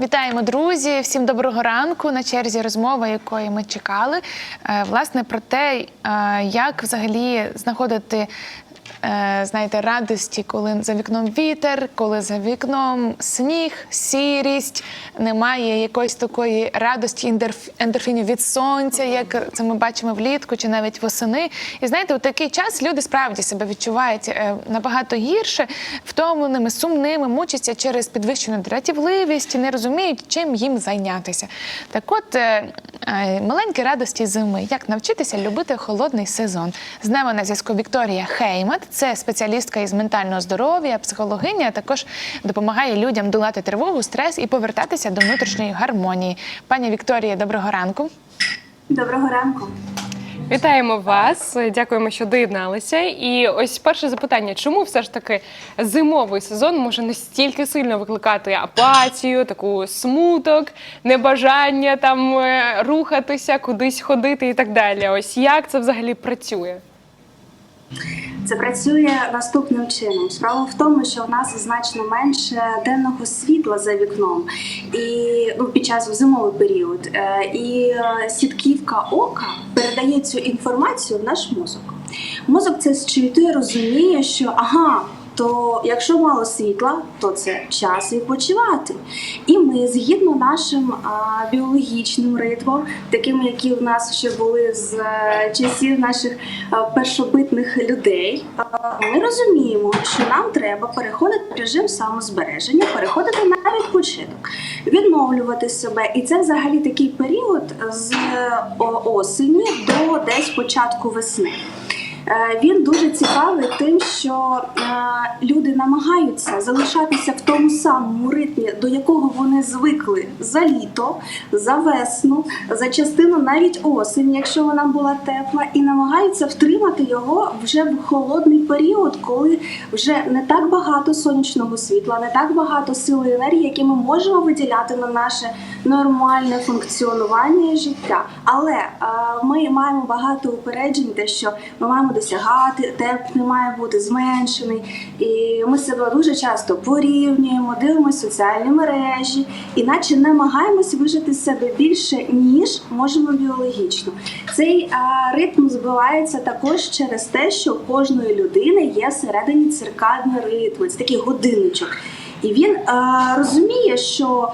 Вітаємо, друзі! Всім доброго ранку. На черзі розмова, якої ми чекали. Е, Власне, про те, е, як взагалі знаходити. Е, Знаєте, радості, коли за вікном вітер, коли за вікном сніг, сірість, немає якоїсь такої радості ендорф- ендорфінів від сонця, як це ми бачимо влітку чи навіть восени. І знаєте, у такий час люди справді себе відчувають е, набагато гірше, втомленими, сумними, мучаться через підвищену дратівливість не розуміють, чим їм зайнятися. Так от, е, маленькі радості зими. Як навчитися любити холодний сезон? З нами на зв'язку Вікторія Хеймат. Це спеціалістка із ментального здоров'я, психологиня, а також допомагає людям долати тривогу, стрес і повертатися до внутрішньої гармонії. Пані Вікторія, доброго ранку. Доброго ранку. Вітаємо вас, дякуємо, що доєдналися. І ось перше запитання: чому все ж таки зимовий сезон може настільки сильно викликати апатію, таку смуток, небажання там е, рухатися, кудись ходити і так далі? Ось як це взагалі працює? Це працює наступним чином. Справа в тому, що в нас значно менше денного світла за вікном, і ну, під час зимовий період. Е, І е, сітківка ока передає цю інформацію в наш мозок. Мозок це зчитує, розуміє, що ага. То якщо мало світла, то це час відпочивати. І ми, згідно нашим а, біологічним ритмом, такими, які в нас ще були з е, часів наших а, першобитних людей, а, ми розуміємо, що нам треба переходити в режим самозбереження, переходити на відпочинок, відновлювати себе. І це взагалі такий період з о- осені до десь початку весни. Е, Він дуже цікавий тим, що е, люди намагаються залишатися в тому самому ритмі, до якого вони звикли за літо, за весну, за частину навіть осені, якщо вона була тепла, і намагаються втримати його вже в холодний період, коли вже не так багато сонячного світла, не так багато сили і енергії, які ми можемо виділяти на наше нормальне функціонування життя. Але е, ми маємо багато упереджень, те, що ми маємо досягати, темп не має бути зменшений. І ми себе дуже часто порівнюємо, дивимося соціальні мережі, іначе намагаємося вижити з себе більше, ніж можемо біологічно. Цей е, ритм збивається також через те, що у кожної людини є всередині циркадний ритм, це такий годинничок. І він е, розуміє, що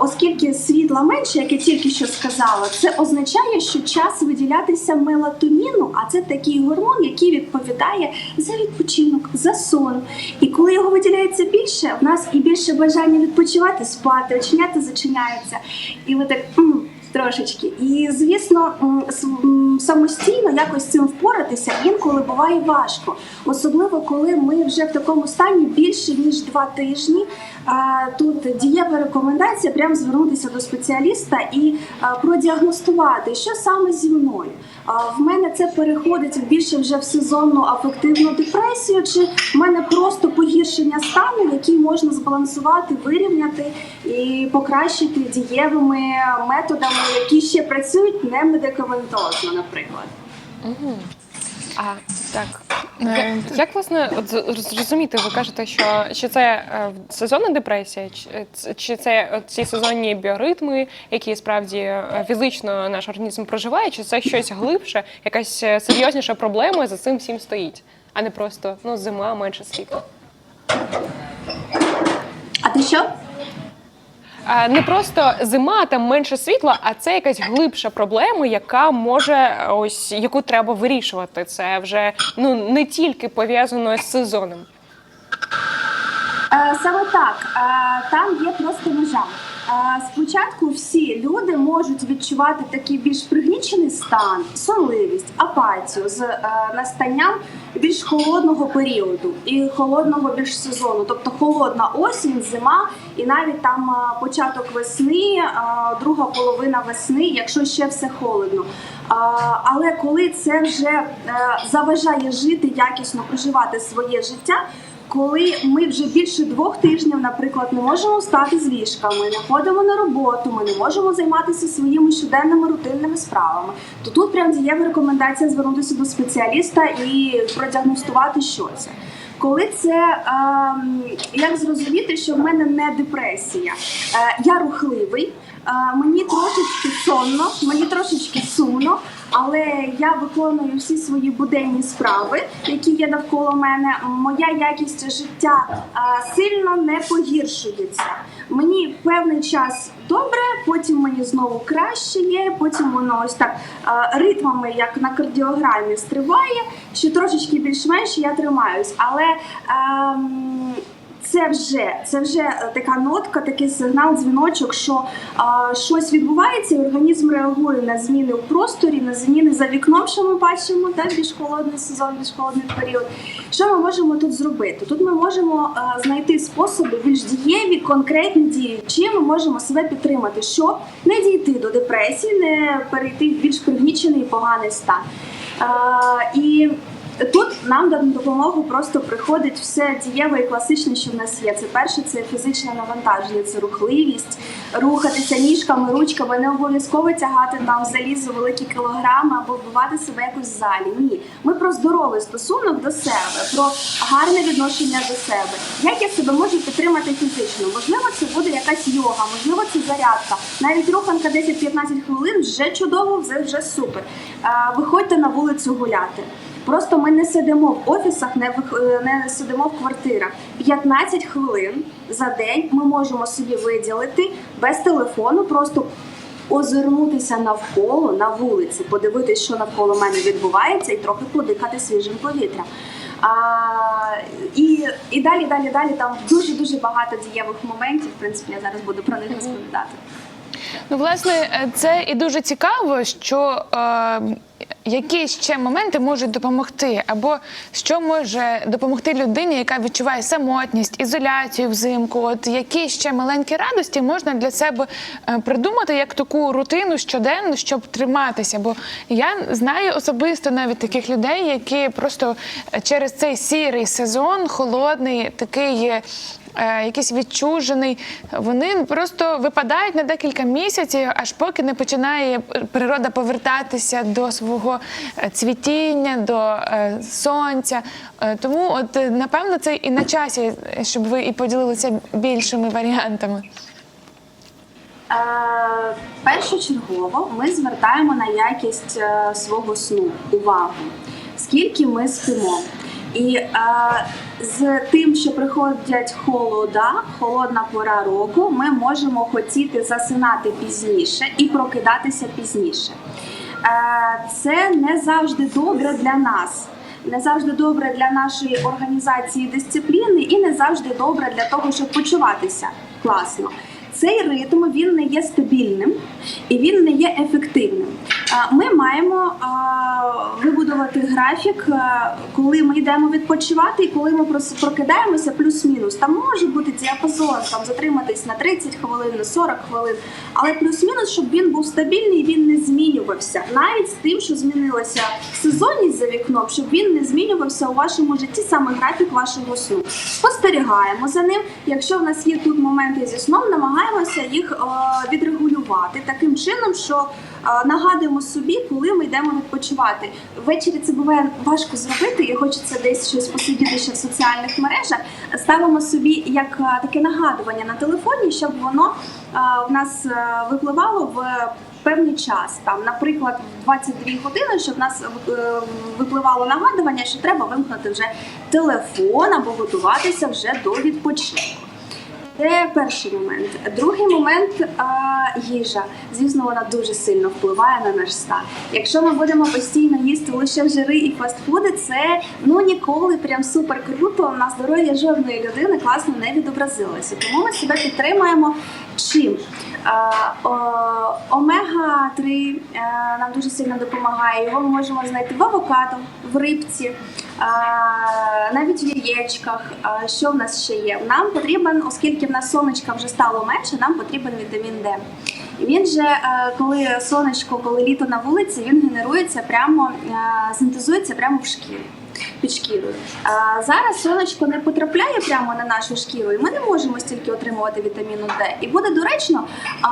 оскільки світла менше, як я тільки що сказала, це означає, що час виділятися мелатоніну, а це такий гормон, який відповідає за відпочинок, за сон. І коли його виділяється більше, в нас і більше бажання відпочивати, спати, оченята зачиняються. І ви так. «М, Трошечки, і звісно, самостійно якось з цим впоратися інколи буває важко, особливо коли ми вже в такому стані більше ніж два тижні. Тут дієва рекомендація прямо звернутися до спеціаліста і продіагностувати, що саме зі мною. А, В мене це переходить більше вже в сезонну афективну депресію, чи в мене просто погіршення стану, який можна збалансувати, вирівняти і покращити дієвими методами, які ще працюють не медикаментозно, наприклад. А так. Е, Як, власне от зрозуміти, ви кажете, що, що це е, сезонна депресія, чи, це ці сезонні біоритми, які справді е, фізично наш організм проживає, чи це щось глибше, якась е, серйозніша проблема за цим всім стоїть, а не просто ну зима, менше світла. А ти що? Не просто зима, там менше світла, а це якась глибша проблема, яка може ось яку треба вирішувати. Це вже ну не тільки пов'язано з сезоном. Е, Саме так, Е, там є просто межа. Спочатку всі люди можуть відчувати такий більш пригнічений стан, сонливість, апатію з е, настанням більш холодного періоду і холодного більш сезону, тобто холодна осінь, зима і навіть там е, початок весни, е, друга половина весни, якщо ще все холодно. Але коли це вже заважає жити, якісно проживати своє життя коли ми вже більше двох тижнів, наприклад, не можемо встати з ліжка, ми не ходимо на роботу, ми не можемо займатися своїми щоденними рутинними справами, то тут прям дієва рекомендація звернутися до спеціаліста і продіагностувати, що це. Коли це ем, як зрозуміти, що в мене не депресія, Е, я рухливий, е, мені трошечки сонно, мені трошечки сумно, але я виконую всі свої буденні справи, які є навколо мене. Моя якість життя е, сильно не погіршується. Мені певний час добре, потім мені знову краще є, потім воно ось так е, ритмами, як на кардіограмі, стриває, що трошечки більш-менш я тримаюсь. Але ем, це вже це вже е, така нотка, такий сигнал, дзвіночок, що е, щось відбувається, і організм реагує на зміни в просторі, на зміни за вікном, що ми бачимо, так, більш холодний сезон, більш холодний період. Що ми можемо тут зробити? Тут ми можемо е, знайти способи більш дієві, конкретні дії, чим ми можемо себе підтримати, щоб не дійти до депресії, не перейти в більш пригнічений і поганий стан. Е, і Тут нам на допомогу просто приходить все дієве і класичне, що в нас є. Це перше, це фізичне навантаження, це рухливість, рухатися ніжками, ручками, не обов'язково тягати там залізо великі кілограми або вбивати себе якось в залі. Ні, ми про здоровий стосунок до себе, про гарне відношення до себе. Як я себе можу підтримати фізично? Можливо, це буде якась йога, можливо, це зарядка. Навіть руханка 10-15 хвилин вже чудово, вже вже супер. Виходьте на вулицю гуляти. Просто ми не сидимо в офісах, не е, не сидимо в квартирах. 15 хвилин за день ми можемо собі виділити без телефону, просто озирнутися навколо на вулиці, подивитися, що навколо мене відбувається, і трохи подихати свіжим повітрям. А, і, і далі, далі, далі там дуже дуже багато дієвих моментів. В принципі, я зараз буду про них розповідати. Ну, власне, е, це і дуже цікаво, що е, які ще моменти можуть допомогти, або що може допомогти людині, яка відчуває самотність, ізоляцію взимку. От які ще маленькі радості можна для себе е, придумати як таку рутину щоденну, щоб триматися. Бо я знаю особисто навіть таких людей, які просто е, через цей сірий сезон, холодний, такий. Е, якийсь відчужений, вони просто випадають на декілька місяців, аж поки не починає природа повертатися до свого е, цвітіння, до е, сонця. Тому, от напевно, це і на часі, щоб ви і поділилися більшими варіантами. Е, першочергово ми звертаємо на якість свого сну увагу, скільки ми спимо. І е, з тим, що приходять холода, холодна пора року, ми можемо хотіти засинати пізніше і прокидатися пізніше. Е, це не завжди добре для нас. Не завжди добре для нашої організації дисципліни і не завжди добре для того, щоб почуватися класно. Цей ритм він не є стабільним і він не є ефективним. Ми маємо вибудувати графік, коли ми йдемо відпочивати, і коли ми прос- прокидаємося плюс-мінус. Там може бути діапазон, там затриматись на 30 хвилин, на 40 хвилин, але плюс-мінус, щоб він був стабільний, він не змінювався. Навіть з тим, що змінилася сезонність за вікном, щоб він не змінювався у вашому житті саме графік вашого сну. Спостерігаємо за ним. Якщо в нас є тут моменти зі сном, намагаємося їх е, відрегулювати таким чином, що е, нагадуємо собі, коли ми йдемо відпочивати. Ввечері це буває важко зробити, і хочеться десь щось посидіти ще в соціальних мережах. Ставимо собі як е, таке нагадування на телефоні, щоб воно е, в нас е, випливало в певний час. Там, наприклад, в 22 години, щоб в нас випливало нагадування, що треба вимкнути вже телефон або готуватися вже до відпочинку. Це перший момент. Другий момент їжа. Звісно, вона дуже сильно впливає на наш стан. Якщо ми будемо постійно їсти лише жири і фастфуди, це ну ніколи прям супер круто на здоров'я жодної людини класно не відобразилося. Тому ми себе підтримуємо чим? Омега 3 нам дуже сильно допомагає. Його ми можемо знайти в авокадо, в рибці, навіть в яєчках. Що в нас ще є? Нам потрібен, оскільки в нас сонечка вже стало менше, нам потрібен вітамін Д. Він же, е, коли сонечко, коли літо на вулиці, він генерується прямо, е, синтезується прямо в шкірі. Під шкірою. А зараз сонечко не потрапляє прямо на нашу шкіру, і ми не можемо стільки отримувати вітаміну Д. І буде доречно а,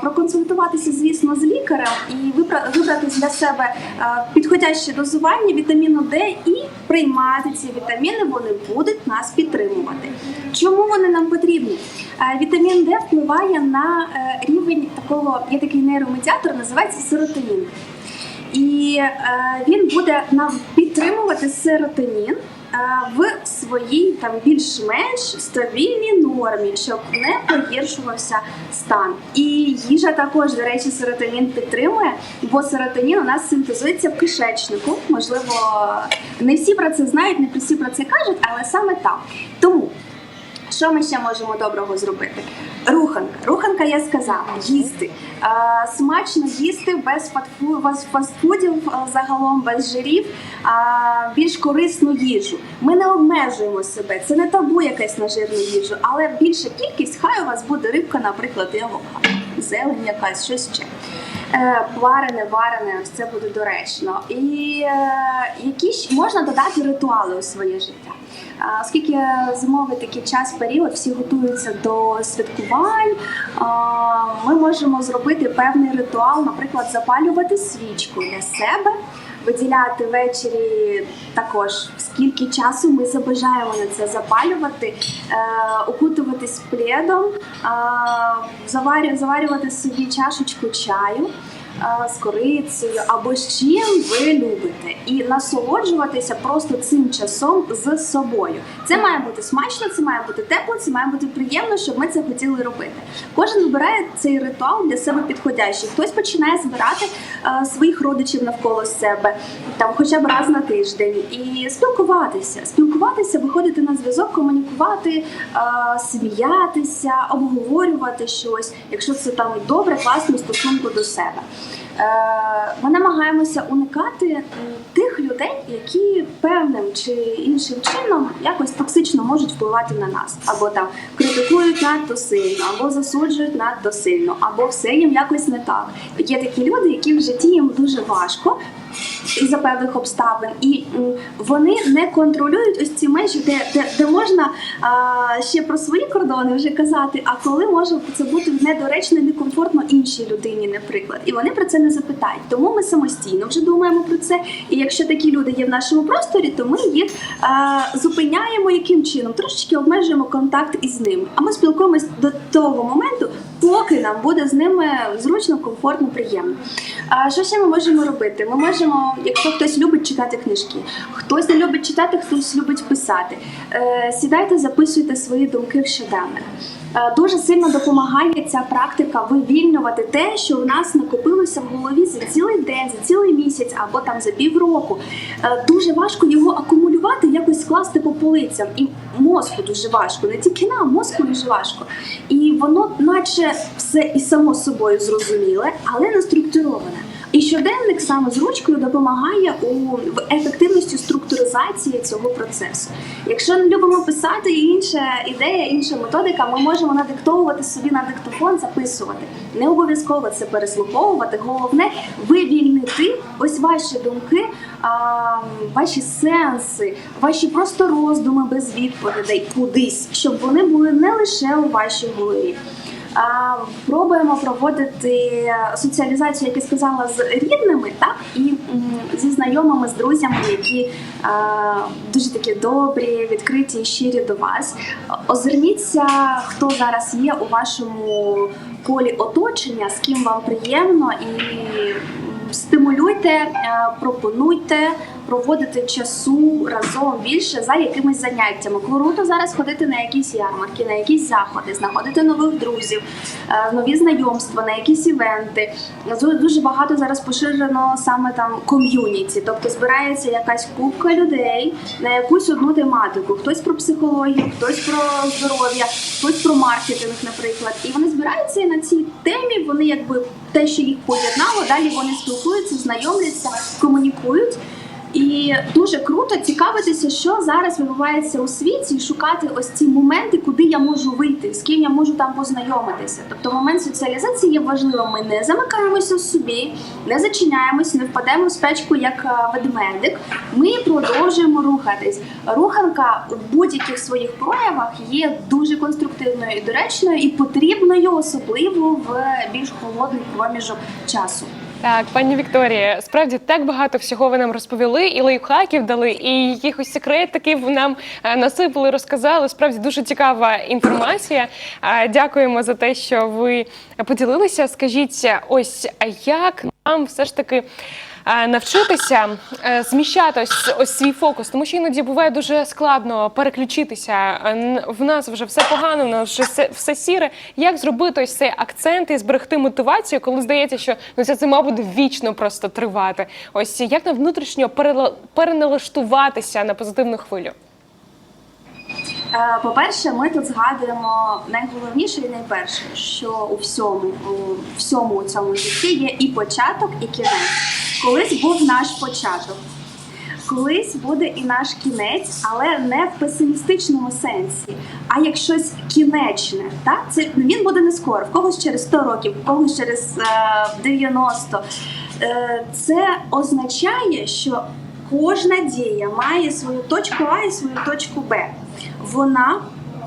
проконсультуватися, звісно, з лікарем і вибра- вибрати для себе підходяще дозування вітаміну Д і приймати ці вітаміни. Вони будуть нас підтримувати. Чому вони нам потрібні? Вітамін Д впливає на е, рівень такого, є такий нейромедіатор, називається серотонін. І е, він буде нам підтримувати серотонін е, в своїй там більш-менш стабільній нормі, щоб не погіршувався стан. І їжа також, до речі, серотонін підтримує, бо серотонін у нас синтезується в кишечнику. Можливо, не всі про це знають, не всі про це кажуть, але саме так. Тому. Що ми ще можемо доброго зробити? Руханка. Руханка, я сказала, їсти. Е, смачно їсти без фастфу- фастфудів, е, загалом без жирів, більш корисну їжу. Ми не обмежуємо себе. Це не табу якесь на жирну їжу, але більша кількість, хай у вас буде рибка, наприклад, і авокадо, зелень якась, щось ще. Е, Варене, варене, ось це буде доречно. І е, якісь можна додати ритуали у своє життя. А, Оскільки зимовий такий час період, всі готуються до святкувань, а, ми можемо зробити певний ритуал, наприклад, запалювати свічку для себе, виділяти ввечері також. Скільки часу ми забажаємо на це запалювати, е, укутуватись пледом, е, заварювати собі чашечку чаю з корицею або з чим ви любите, і насолоджуватися просто цим часом з собою. Це має бути смачно, це має бути тепло, це має бути приємно, щоб ми це хотіли робити. Кожен вибирає цей ритуал для себе підходящий. Хтось починає збирати е, своїх родичів навколо себе, там хоча б раз на тиждень, і спілкуватися, спілкуватися, виходити на зв'язок, комунікувати, е, сміятися, обговорювати щось, якщо це там добре, класно стосунку до себе. Е, Ми намагаємося уникати тих людей, які певним чи іншим чином якось токсично можуть впливати на нас, або там критикують надто сильно, або засуджують надто сильно, або все їм якось не так. Є такі люди, які в житті їм дуже важко. Із-за певних обставин, і вони не контролюють ось ці межі, де, де, де можна а, ще про свої кордони вже казати, а коли може це бути недоречно, некомфортно іншій людині, наприклад. І вони про це не запитають. Тому ми самостійно вже думаємо про це. І якщо такі люди є в нашому просторі, то ми їх а, зупиняємо яким чином, трошечки обмежуємо контакт із ними. А ми спілкуємось до того моменту, поки нам буде з ними зручно, комфортно, приємно. А що ще ми можемо робити? Ми можемо, якщо хтось любить читати книжки, хтось не любить читати, хтось любить писати. Е, сідайте, записуйте свої думки в щоденник. Е, Дуже сильно допомагає ця практика вивільнювати те, що в нас накопилося в голові за цілий день, за цілий місяць або там за півроку. Е, Дуже важко його акумулювати, якось скласти по полицям. І мозку дуже важко, не тільки нам, мозку дуже важко. І воно, наче все і само собою зрозуміле, але не структуроване. І щоденник саме з ручкою допомагає у в ефективності структуризації цього процесу. Якщо не любимо писати, інша ідея, інша методика, ми можемо надиктовувати собі на диктофон, записувати. Не обов'язково це переслуховувати. Головне вивільнити ось ваші думки, ваші сенси, ваші просто роздуми без відповідей кудись, щоб вони були не лише у вашій голові. Пробуємо проводити соціалізацію, як я сказала, з рідними, так і зі знайомими, з друзями, які дуже такі добрі, відкриті і щирі до вас. Озирніться, хто зараз є у вашому полі оточення, з ким вам приємно, і стимулюйте, е, пропонуйте проводити часу разом більше за якимись заняттями. Круто зараз ходити на якісь ярмарки, на якісь заходи, знаходити нових друзів, е, нові знайомства, на якісь івенти. Дуже багато зараз поширено саме там ком'юніті, тобто збирається якась купка людей на якусь одну тематику. Хтось про психологію, хтось про здоров'я, хтось про маркетинг, наприклад. І вони збираються і на цій темі. Вони якби те, що їх поєднало, далі вони спілкуються, знайомляться, комунікують. І дуже круто цікавитися, що зараз відбувається у світі, і шукати ось ці моменти, куди я можу вийти, з ким я можу там познайомитися. Тобто момент соціалізації є важливим. Ми не замикаємося в собі, не зачиняємось, не впадемо в спячку як е, ведмедик. Ми продовжуємо рухатись. Руханка в будь-яких своїх проявах є дуже конструктивною і доречною, і потрібною, особливо в більш холодний проміжок часу. Так, пані Вікторія, справді так багато всього ви нам розповіли, і лайфхаків дали, і якихось секретиків нам е, насипали, розказали. Справді дуже цікава інформація. Дякуємо за те, що ви поділилися. Скажіть, ось а як нам все ж таки. Е, Навчитися е, зміщати ось, ось свій фокус, тому що іноді буває дуже складно переключитися. Е, В нас вже все погано, в нас вже все, все сіре. Як зробити ось цей акцент і зберегти мотивацію, коли здається, що ну ця зима буде вічно просто тривати? Ось як нам внутрішньо переналаштуватися на позитивну хвилю? По-перше, ми тут згадуємо найголовніше і найперше, що у всьому, у всьому цьому житті є і початок, і кінець. Колись був наш початок. Колись буде і наш кінець, але не в песимістичному сенсі, а як щось кінечне. Так? Це він буде не скоро, в когось через 100 років, в когось через е, 90. Е, це означає, що кожна дія має свою точку А і свою точку Б. Вона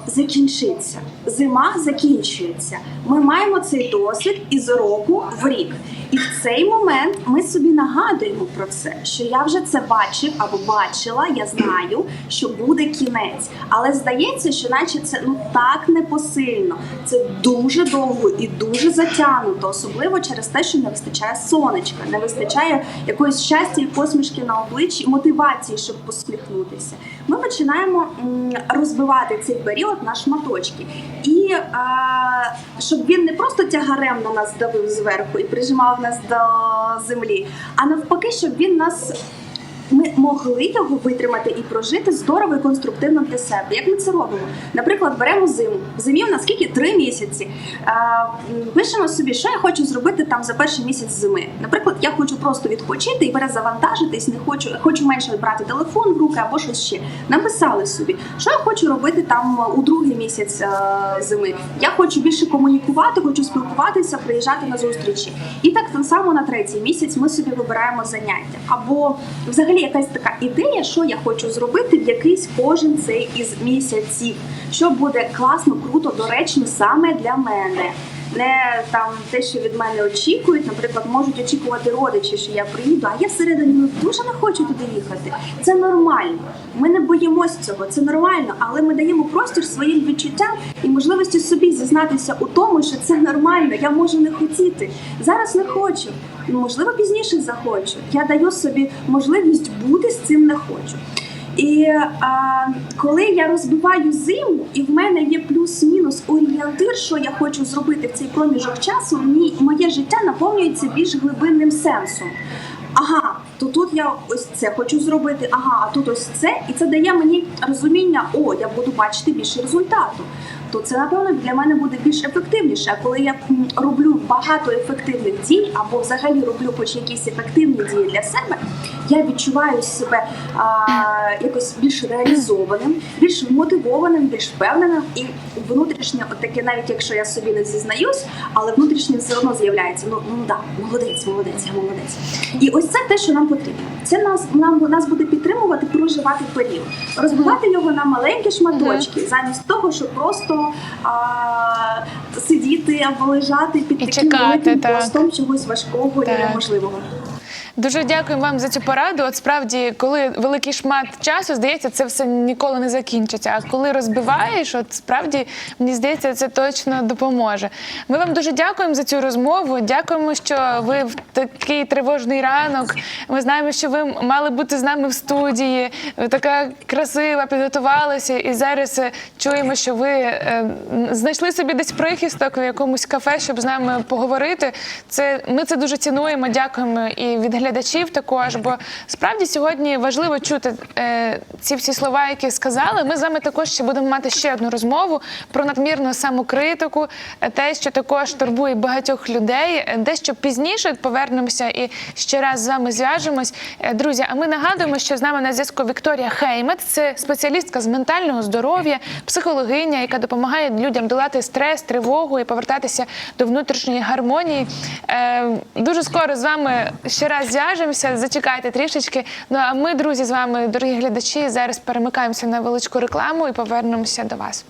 закінчиться. Зима закінчується. Ми маємо цей досвід із року в рік. І в цей момент ми собі нагадуємо про це, що я вже це бачив або бачила, я знаю, що буде кінець. Але здається, що наче це ну так непосильно. Це дуже довго і дуже затягнуто, особливо через те, що не вистачає сонечка, не вистачає якоїсь щастя і посмішки на обличчі, мотивації, щоб посміхнутися. Ми починаємо розбивати цей період на шматочки. І а, щоб він не просто тягарем на нас давив зверху і прижимав нас до землі, а навпаки, щоб він нас. Ми могли його витримати і прожити здорово і конструктивно для себе. Як ми це робимо? Наприклад, беремо зиму. Зимі у нас скільки три місяці. Е, пишемо собі, що я хочу зробити там за перший місяць зими. Наприклад, я хочу просто відпочити і перезавантажитись, не хочу, хочу менше брати телефон в руки або щось ще. Написали собі, що я хочу робити там у другий місяць е, зими. Я хочу більше комунікувати, хочу спілкуватися, приїжджати на зустрічі. І так само на третій місяць ми собі вибираємо заняття. Або взагалі якась така ідея, що я хочу зробити в якийсь кожен цей із місяців, що буде класно, круто, доречно саме для мене. Не там те, що від мене очікують, наприклад, можуть очікувати родичі, що я приїду, а я всередині дуже не хочу туди їхати. Це нормально. Ми не боїмось цього, це нормально, але ми даємо простір своїм відчуттям і можливості собі зізнатися у тому, що це нормально. Я можу не хотіти. Зараз не хочу. Можливо, пізніше захочу. Я даю собі можливість бути з цим не хочу. І а, коли я розбиваю зиму, і в мене є плюс-мінус орієнтир, що я хочу зробити в цей проміжок часу, мені моє життя наповнюється більш глибинним сенсом. Ага, то тут я ось це хочу зробити, ага, а тут ось це, і це дає мені розуміння, о, я буду бачити більше результату. То це напевно для мене буде більш ефективніше. А коли я роблю багато ефективних дій, або взагалі роблю хоч якісь ефективні дії для себе, я відчуваю себе а, якось більш реалізованим, більш мотивованим, більш впевненим і внутрішнє, от таке, навіть якщо я собі не зізнаюсь, але внутрішнє все одно з'являється. Ну ну да, молодець, молодець, я молодець. І ось це те, що нам потрібно. Це нас нам нас буде підтримувати проживати період, розбивати його на маленькі шматочки, замість того, щоб просто а, сидіти або лежати під І таким чекати, великим так. постом чогось важкого і Так. неможливого. Дуже дякую вам за цю пораду. От справді, коли великий шмат часу, здається, це все ніколи не закінчиться. А коли розбиваєш, от справді мені здається, це точно допоможе. Ми вам дуже дякуємо за цю розмову. Дякуємо, що ви в такий тривожний ранок. Ми знаємо, що ви мали бути з нами в студії. Ви така красива, підготувалися, і зараз е, чуємо, що ви е, знайшли собі десь прихисток в якомусь кафе, щоб з нами поговорити. Це ми це дуже цінуємо. Дякуємо і від глядачів також. Бо справді сьогодні важливо чути е, ці всі слова, які сказали. Ми з вами також ще будемо мати ще одну розмову про надмірну самокритику, е, те, що також турбує багатьох людей. Е, Дещо пізніше повернемося і ще раз з вами зв'яжемось. Е, Друзі, а ми нагадуємо, що з нами на зв'язку Вікторія Хеймет, це спеціалістка з ментального здоров'я, психологиня, яка допомагає людям долати стрес, тривогу і повертатися до внутрішньої гармонії. Е, Дуже скоро з вами ще раз розв'яжемося. Зачекайте трішечки. Ну а ми, друзі, з вами, дорогі глядачі, зараз перемикаємося на величку рекламу і повернемося до вас.